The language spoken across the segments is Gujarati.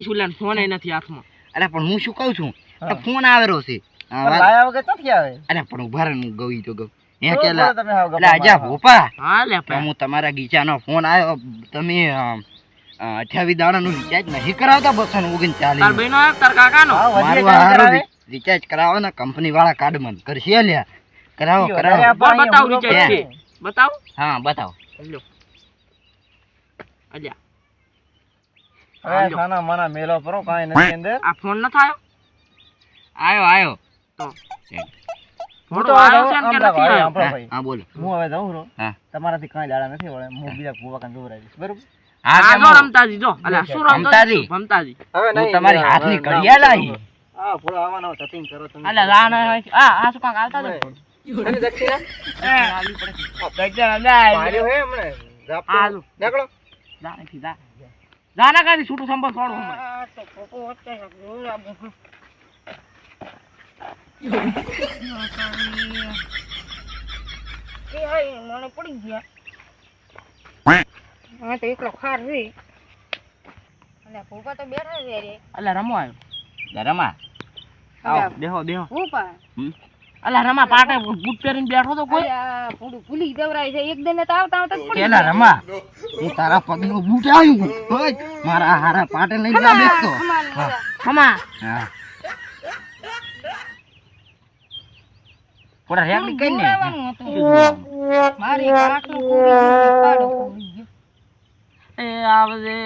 શું ફોન ફોન નથી હાથમાં. અરે પણ હું શું કહું છું? ફોન આવેલો છે. આ પણ વાત- લાયા વગર ક્યાંથી આવે? અરે પણ ઊભા રહે હું ગઈ તો ગઉં. હે કેલા? તમે હાવ એટલે ગપ્પા આજા ભોપા. હા લે હું તમારા ગીચાનો ફોન આવ્યો તમે અઠ્યાવીસ દાડાનું રિચાર્જ નહીં કરાવતા બસો ને તાર બહેનો તાર કાકાનો? મારું હારું રિચાર્જ કરાવો ને કંપની વાળા કાર્ડ મન કરશે લ્યા. કરાવો કરાવો. બતાવ રિચાર્જ હા બતાવો. અલ્યા. હવે સાના માના મેલો પરો કાંઈ નથી અંદર. આ ફોન ન થાયો? આયો આયો. તો હું તો આવ્યો છે કે નથી આવ્યો ભાઈ. હા બોલો. હું હવે જાઉં છું હા. તમારાથી કાંઈ દાડા નથી વળે હું બીજા કુવા કાન જોવરાઈ દઈશ. બરોબર? હા જો રમતાજી જો. અલ્યા શું રમતો ભમતાજી. ભમતાજી હવે હું તમારી હાથની ઘડિયાળ લાવી હા થોડો આવવાનો સટિંગ કરો તમે. અલ્યા લા આ આ શું કાંક આવતા તમે જ દક્ષિણા? ગજર અલ્યા માર્યો હે હમણે. ઝાપટો. નીકળો. જા નથી જા. જા ના કાઢી છૂટું સંભળ છોડો હમણાં મને પડી ગયા. હા તો એકલો ખાર રે. અને ભૂપા તો બેઠા છે રે. અલ્યા રમો આવ્યો રમા. દેહો બેહો બેહો. ભૂપા. અલ્યા રમા પાટે બૂટ પહેરીને બેઠો તો કોઈ? ભૂલી દવરાય છે. એક દિન તો આવતા આવતા પડી કેલા રમા હું તારા પગનો બૂટ આવ્યું હોય મારા હારા પાટે લઈને જા બેસતો ખમાલ ને બધા. ખમા. હા. થોડા રેકડી કઈ ને મારી એક આંખનું પૂરી ગયું, પાડો પૂરી ગયો. એ આવજે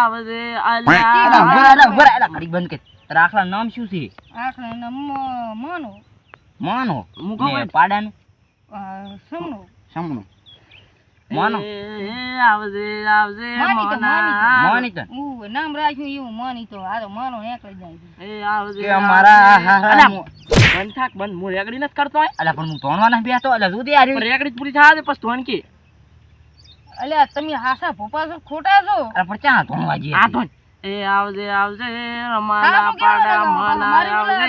આવજે અલા અલા અલા બંધ તારા નામ શું છે? રાખલા નામ માનો. માનો. મૂકો પાડાનું. સમનો સમનું માનો. એ આવજે આવજે માની તો, મોના. હું નામ રાખ્યું એવું માની આ તો માનો નીકળી જાય. એ આવજે કે અમારા બંધ થાક બંધ. હું રેગડી નથી કરતો અલા પણ હું તોણવાના બેઠો અલા સુધી આ રેગડી પૂરી દે પછી તોણ કે. અલ્યા તમે હાસા ભોપા છો ખોટા છો? અરે પણ ક્યાં તોણવા જઈએ આ તો એ આવજે આવજે રમાના પાડા? માના આવજે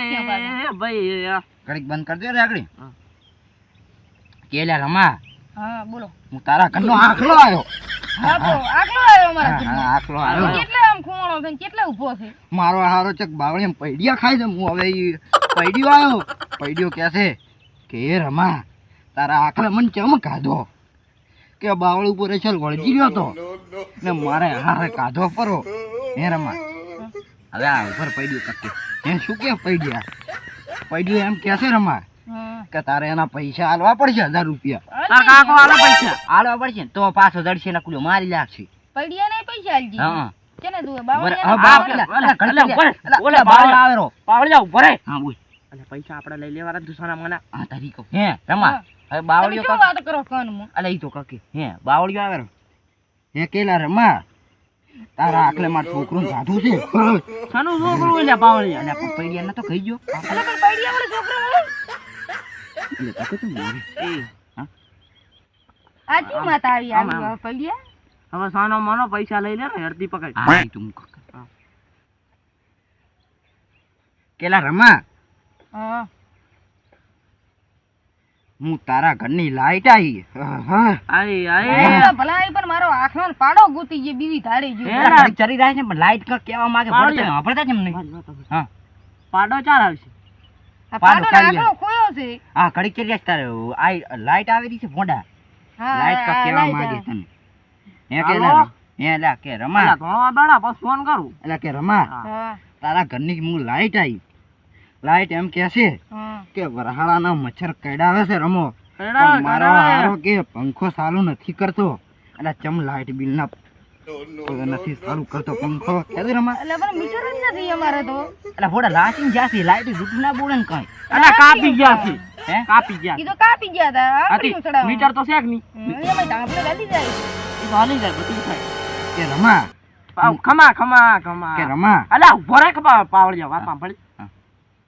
ભાઈ ઘડીક બંધ કરી દે રાખડી કેલા રમા હા બોલો. હું તારા ઘરનો આખલો આવ્યો હા આવ્યો મારા હા, આખલો આવ્યો કેટલા આમ ખૂણો છે ને ઊભો છે? મારો હારો ચક બાવળી પૈડિયા ખાય છે હું હવે ઈ પૈડિયો આવ્યો પૈડિયો કહે છે કે એ રમા તારા આખલે મને ચમ કાઢો? કે બાવળ ઉપર ચલ વળગી રહ્યો તો ને મારે હારે કાઢો પરો હે રમા. હવે આ ઉપર પૈડિયો કકે શું કે પૈડિયા? પૈડિયો એમ કેસે રમા કે તારે એના પૈસા આલવા પડશે હજાર રૂપિયા. તાર કાકો આલે પૈસા. આલવા પડશે ને તો પાછો છે ને કુલો મારી લાગશે. પડ્યા નહીં પૈસા આલજી. હા. કેને દુએ બાવળિયા હા, ને બાપ, બાવળિયા. અલા, અલા, અલા, ઘડી ઊભા રહે. અલા, ઓલા ઓલા બાવળ બાવળ. આવેરો. પાવળ જાવ ભરે હા. બોલ. અલે પૈસા આપણે લઈ લેવાના દુસાના મના હા તારી કહું. હે રમા. હવે બાવળિયો વાત કરો કાનમાં? અલે ઈ તો કાકી. હે બાવળિયો આવે હે કેલા રમા. તારા આખલે માર છોકરું સાધુ છે. સાનું છોકરું એટલે પાવળિયા અને પણ પૈડિયા ન તો કહી ગયો. અલા પણ પૈડિયા વાળો છોકરો એટલે તકે તો મારે. આજી આ માતા આવી. આ પૈડિયા? હવે સાનો મનો પૈસા લઈ લે ને હરતી પકડ. ઈ તો. કેલા રમા? હા. હું તારા ઘરની લાઈટ આવી આઈ આઈ. એ ભલાઈ પણ મારો આંખનો પાડો ગોતી જે બીવી ધારે જો ચરી રહ્યા છે પણ લાઈટ કા કેવા માંગે. પડતા કેમ નહીં હા. પાડો ચાર આવશે. પાડો રાખો કોયો છે. હા કડી ચરી રહ્યા તારે. આ લાઈટ આવી રહી છે ફોડા લાઈટ કા કેવા માંગે તને. હે કે કેલા હે લા કે રમા. અલા બાળા પછી ફોન કરું. એટલે કે રમા. તારા ઘરની હું લાઈટ આવી લાઈટ એમ કે છે હા. કે વરહાળાના મચ્છર કડાવે છે રમો. મારો હારો કે પંખો સારું નથી કરતો. અને ચમ લાઈટ બિલ ના નથી સારું કરતો. પંખો કેદી રમા એટલે પણ મીટર જ નથી અમારે તો. એટલે ભોડા લાચીને જાસી લાઈટ જૂઠું ના બોલે ને કઈ. અલા કાપી ગયા છે. હે? કાપી ગયા ઈ તો કાપી ગયા તા. હતી મીટર તો શેકની એ હમ, એમાંય ગાલી જાય. એ તો હાલી જાય બધું થાય. કે રમા. પાવ, ખમા ખમા ખમા. કે રમા. અલા ઊભો રે ખમા પાવળિયા વાત સાંભળ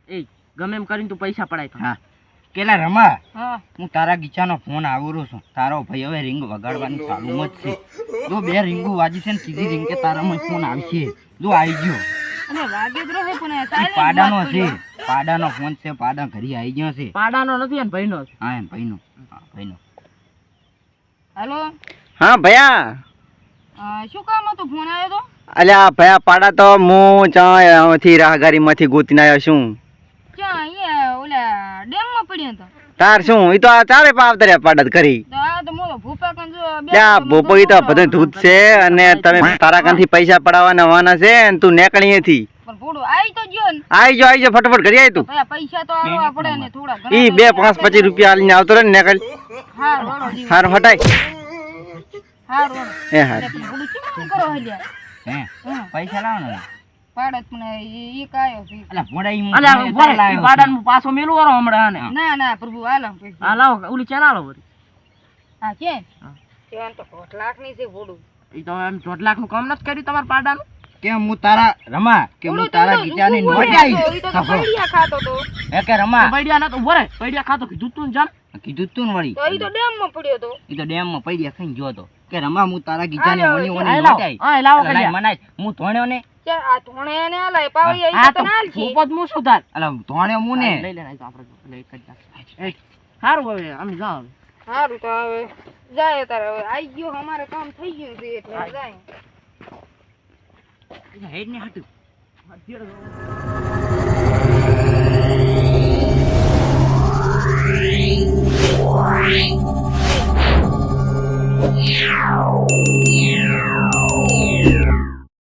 એ ગમે એમ કરીને તું પૈસા પડાય તો. હા. કેલા રમા હું. તારા ગીચાનો ફોન આવરો છું. તારો ભાઈ હવે રિંગ વગાડવાની ચાલુ જ છે. જો બે રીંગુ વાજી છે ને સીધી રીંગ કે તારામાં ફોન આવશે. જો આવી ગયો. અને વાગે જ રહે પણ પાડાનો છે. પાડાનો ફોન છે પાડા ઘરે આવી ગયો છે. પાડાનો નથી અને ભાઈનો છે. હા એમ ભાઈનો. હા ભાઈનો. હેલો? હા ભયા. શું કામ હતું? ફોન આવ્યો તો? અલ્યા ભયા પાડા તો હું ચાથી રાહગારીમાંથી ગોતીને આવ્યો છું. ઓલા ડેમમાં પડ્યો તો. તાર શું? એ તો આ ચારે પાવતર્યા પાડા જ કરી તો તો મોટો ભૂપા ઈ તો બધું ધૂત છે અને તમે તારા કાંથી પૈસા પડાવવાના વાના છે અને તું નીકળી અહીંથી પણ આઈ તો ગયો ને. આઈ જો આઈ જો ફટાફટ કરી આય તું. પૈસા તો આલવા પડે ને થોડા ઈ બે પાંચ પચીસ રૂપિયા આલીને આવતો રહે ને નીકળ. હા હાર હટાય. હા એ હાર. એટલે પણ ભોડું કેમ કરો હે પૈસા લાવો ને પાડત પણ ઈ કાયો છે અલા ભોડા ઈ અલા ભોડા ઈ પાડાનું હું પાછો મેલું વાળો હમણાં ના ના પ્રભુ આલમ હા લાવો ઓલી ચેના લાવો હા કે? હા. તો દોઢ લાખની છે ભોડું. ઈ તો એમ લાખનું કામ નથી કર્યું તમારા પાડાનું? કે હું તારા રમા કે હું તારા ગીતાની નોટ આવી. ઈ પૈડિયા ખાતો તો. હે કે રમા. પૈડિયા ના તો વરે પૈડિયા ખાતો કીધું તું ને જાન કીધું તું વળી. તો ઈ તો ડેમમાં પડ્યો તો. એ તો ડેમમાં પૈડિયા ખાઈને ગયો તો. કે રમા હું તારા ગીજાને ઓની ઓની નોટ આવી આ લાવો અલા, મનાય હું ધોણ્યો ને? કે આ ધોણે ને લઈ પાવી હા તો નાલ છે. મું શું તાર અલા ધોણ્યો હું ને? લઈ લે આ આપણે લઈ એક જા. એ, હારું હવે અમે જાઓ હવે. સારું તો હવે જાય તારે હવે. આઈ ગયો અમારે કામ થઈ ગયું છે એટલે જાય. હેડ ને હાટુ.